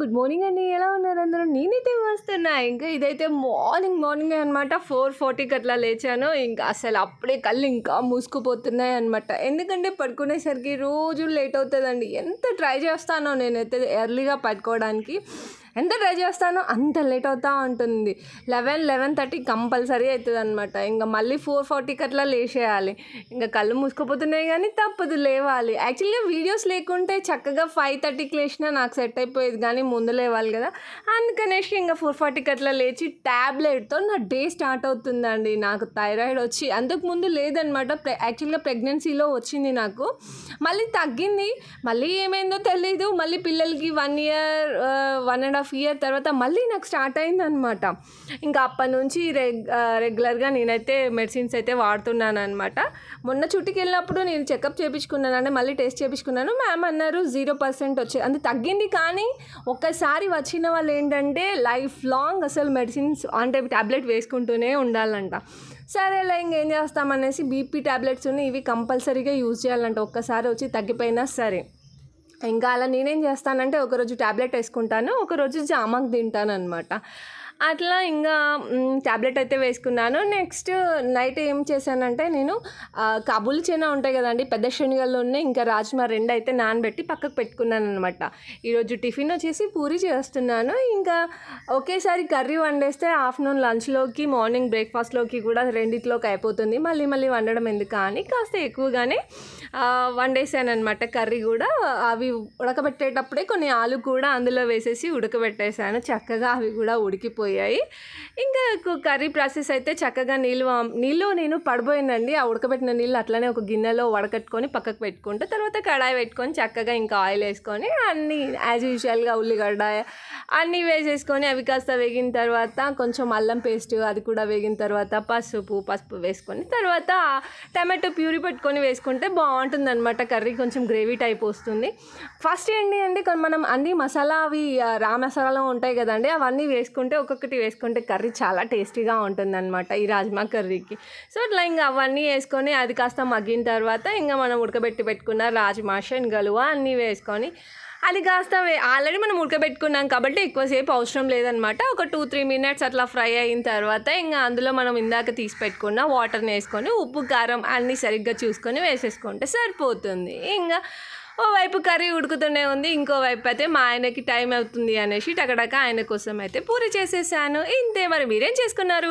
Good morning అండి. ఎలా ఉన్నారు అందరూ? నేనైతే వస్తున్నా ఇంకా ఇదైతే మార్నింగ్ మార్నింగ్ అనమాట ఫోర్ ఫార్టీకి అట్లా లేచాను. ఇంకా అసలు అప్పుడే కళ్ళు ఇంకా మూసుకుపోతున్నాయి అనమాట ఎందుకంటే పడుకునేసరికి రోజు లేట్ అవుతుందండి. ఎంత ట్రై చేస్తానో నేనైతే ఎర్లీగా పడుకోవడానికి. ఎంత ట్రై చేస్తానో అంత లేట్ అవుతూ ఉంటుంది. లెవెన్ లెవెన్ థర్టీ కంపల్సరీ అవుతుంది అనమాట ఇంకా మళ్ళీ ఫోర్ ఫార్టీకి అట్లా లేచేయాలి. ఇంకా కళ్ళు మూసుకుపోతున్నాయి కానీ తప్పదు లేవాలి. యాక్చువల్గా వీడియోస్ లేకుంటే చక్కగా ఫైవ్ థర్టీకి లేచినా నాకు సెట్ అయిపోయేది కానీ ముందు లేవాలి కదా. అందుకనేసి ఇంకా ఫోర్ ఫార్టీకి అట్లా లేచి ట్యాబ్లెట్తో నా డే స్టార్ట్ అవుతుందండి. నాకు థైరాయిడ్ వచ్చి అంతకుముందు లేదనమాట యాక్చువల్గా ప్రెగ్నెన్సీలో వచ్చింది నాకు. మళ్ళీ తగ్గింది. మళ్ళీ ఏమైందో తెలీదు. మళ్ళీ పిల్లలకి one year one and half half year తర్వాత మళ్ళీ నాకు స్టార్ట్ అయిందనమాట ఇంకా అప్పటి నుంచి రెగ్ రెగ్యులర్గా నేనైతే మెడిసిన్స్ అయితే వాడుతున్నాను అనమాట మొన్న చుట్టుకి వెళ్ళినప్పుడు నేను చెకప్ చేయించుకున్నాను అంటే మళ్ళీ టెస్ట్ చేయించుకున్నాను మ్యామ్ అన్నారు జీరో పర్సెంట్ వచ్చే అంటే తగ్గింది కానీ ఒక్కసారి వచ్చిన వాళ్ళు ఏంటంటే లైఫ్ లాంగ్ అసలు మెడిసిన్స్ అంటే ట్యాబ్లెట్ వేసుకుంటూనే ఉండాలంట. సరేలే ఇంకేం చేస్తామనేసి బీపీ ట్యాబ్లెట్స్ ఉన్నాయి ఇవి కంపల్సరీగా యూజ్ చేయాలంట. ఒక్కసారి వచ్చి తగ్గిపోయినా సరే. ఇంకా అలా నేనేం చేస్తానంటే ఒకరోజు ట్యాబ్లెట్ వేసుకుంటాను ఒకరోజు జామాకు తింటాను అనమాట అట్లా ఇంకా ట్యాబ్లెట్ అయితే వేసుకున్నాను. నెక్స్ట్ నైట్ ఏం చేశానంటే నేను ఆ, కాబూలి ఉంటాయి కదండి పెద్ద శనగలు ఉన్నాయి. ఇంకా రాజ్మా రెండు అయితే నానబెట్టి పక్కకు పెట్టుకున్నాను అనమాట ఈరోజు టిఫిన్ వచ్చేసి పూరి చేస్తున్నాను. ఇంకా ఒకేసారి కర్రీ వండేస్తే ఆఫ్టర్నూన్ లంచ్లోకి మార్నింగ్ బ్రేక్ఫాస్ట్లోకి కూడా రెండిట్లోకి అయిపోతుంది. మళ్ళీ మళ్ళీ వండడం ఎందుకు అని కాస్త ఎక్కువగానే వండేసాను అనమాట కర్రీ కూడా. అవి ఉడకబెట్టేటప్పుడే కొన్ని ఆలు కూడా అందులో వేసేసి ఉడకబెట్టేసాను చక్కగా అవి కూడా పోయాయి. ఇంకా కర్రీ ప్రాసెస్ అయితే చక్కగా నీళ్ళు నీళ్ళు నేను పడిపోయిందండి ఆ ఉడకబెట్టిన నీళ్ళు అట్లనే ఒక గిన్నెలో వడకట్టుకొని పక్కకు పెట్టుకుంటే తర్వాత కడాయి పెట్టుకొని చక్కగా ఇంకా ఆయిల్ వేసుకొని అన్నీ యాజ్ యూజువల్గా ఉల్లిగడ్డ అన్నీ వేసేసుకొని అవి కాస్త వేగిన తర్వాత కొంచెం అల్లం పేస్ట్ అది కూడా వేగిన తర్వాత పసుపు పసుపు వేసుకొని తర్వాత టమాటో ప్యూరీ పెట్టుకొని వేసుకుంటే బాగుంటుంది అనమాట కర్రీ కొంచెం గ్రేవీ టైప్ వస్తుంది. ఫస్ట్ ఏంటి అంటే మనం అన్ని మసాలా అవి రా మసాలా ఉంటాయి కదండి అవన్నీ వేసుకుంటే ఒక ఒక్కొక్కటి వేసుకుంటే కర్రీ చాలా టేస్టీగా ఉంటుంది అనమాట ఈ రాజ్మా కర్రీకి. సో అట్లా ఇంకా అవన్నీ వేసుకొని అది కాస్త మగ్గిన తర్వాత ఇంకా మనం ఉడకబెట్టి పెట్టుకున్న రాజ్మా శనగలు అన్నీ వేసుకొని అది కాస్త ఆల్రెడీ మనం ఉడకబెట్టుకున్నాం కాబట్టి ఎక్కువసేపు అవసరం లేదనమాట ఒక టూ త్రీ మినిట్స్ అట్లా ఫ్రై అయిన తర్వాత ఇంకా అందులో మనం ఇందాక తీసి పెట్టుకున్న వాటర్ని వేసుకొని ఉప్పు కారం అన్నీ సరిగ్గా చూసుకొని వేసేసుకుంటే సరిపోతుంది. ఇంకా ఓవైపు కర్రీ ఉడుకుతూనే ఉంది ఇంకోవైపు అయితే మా ఆయనకి టైం అవుతుంది అనేసి టకటక ఆయన కోసం అయితే పూరి చేసేసాను. ఇంతే మరి మీరేం చేసుకున్నారు?